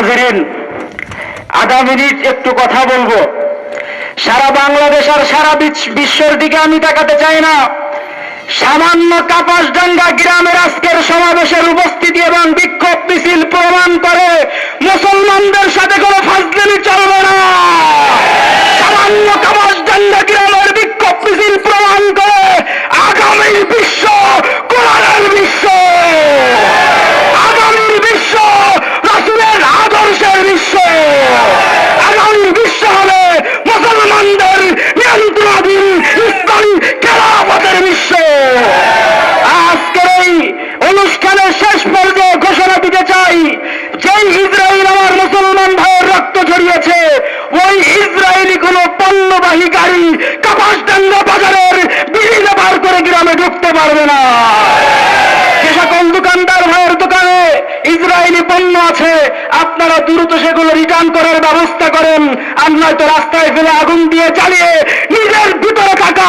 হাজিরিন আধা মিনিট একটু কথা বলব। সারা বাংলাদেশ আর সারা বিশ্বের দিকে আমি তাকাতে চাই না। সামান্য কাপাসডাঙ্গা গ্রামের আজকের সমাবেশের উপস্থিতি এবং বিক্ষোভ মিছিল প্রমাণ করে মুসলমানদের সাথে কোনো ফাজলামি চলবে না। ইসলামী খেলাফতের বিশ্ব। আজকের এই অনুষ্ঠানের শেষ পর্যায়ে ঘোষণা দিতে চাই, যেই ইসরায়েল আমার মুসলমান ভাইয়ের রক্ত ঝরিয়েছে, ওই ইসরায়েলি কোন পণ্যবাহী গাড়ি কাপাসডাঙ্গা বাজারের বিড়ি পার করে গ্রামে ঢুকতে পারবে না। যে সকল দোকানদার ভাইয়ের দোকানে ইসরায়েলি পণ্য আছে, আপনারা দ্রুত সেগুলো রিটার্ন করার ব্যবস্থা নয়তো রাস্তায় ফেলে আগুন দিয়ে চালিয়ে নিজের ভিতরে থাকা